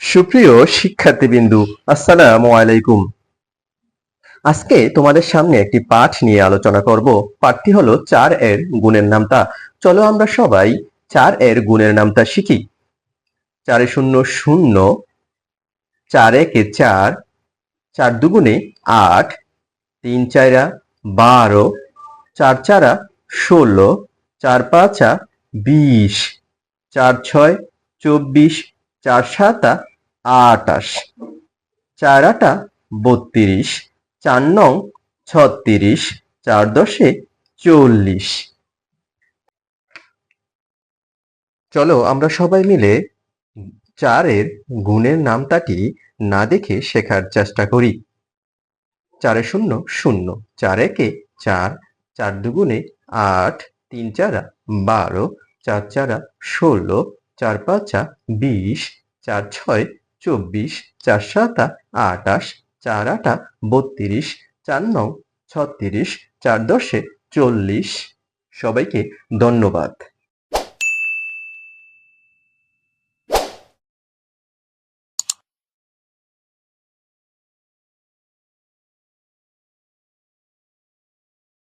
সুপ্রিয় শিক্ষার্থীবৃন্দু, আসসালামু আলাইকুম। আজকে তোমাদের সামনে একটি পাঠ নিয়ে আলোচনা করব। পাঠটি হলো চার এর গুণের নামতা। চলো আমরা সবাই চার এর গুণের নামতা শিখি। চারে শূন্য শূন্য, চার একে চার চার দুগুণে আট, তিন চারা বারো, চার চারা ষোলো, চার পাঁচা বিশ, চার ছয় চব্বিশ চার সাতা আটাশ, চার আটা বত্রিশ, চার নং ছত্রিশ, চার দশে চল্লিশ। চলো আমরা সবাই মিলে চারের গুণের নামটাটি না দেখে শেখার চেষ্টা করি। চারে শূন্য শূন্য, চার একে চার চার দুগুণে আট, তিন চারা বারো, চার চারা ষোলো চার পাঁচা বিশ, চার ছয়, চব্বিশ, চার সাতা আটাশ, চার আটা বত্রিশ, চার নং ছত্রিশ, চার দশে চল্লিশ। সবাইকে ধন্যবাদ।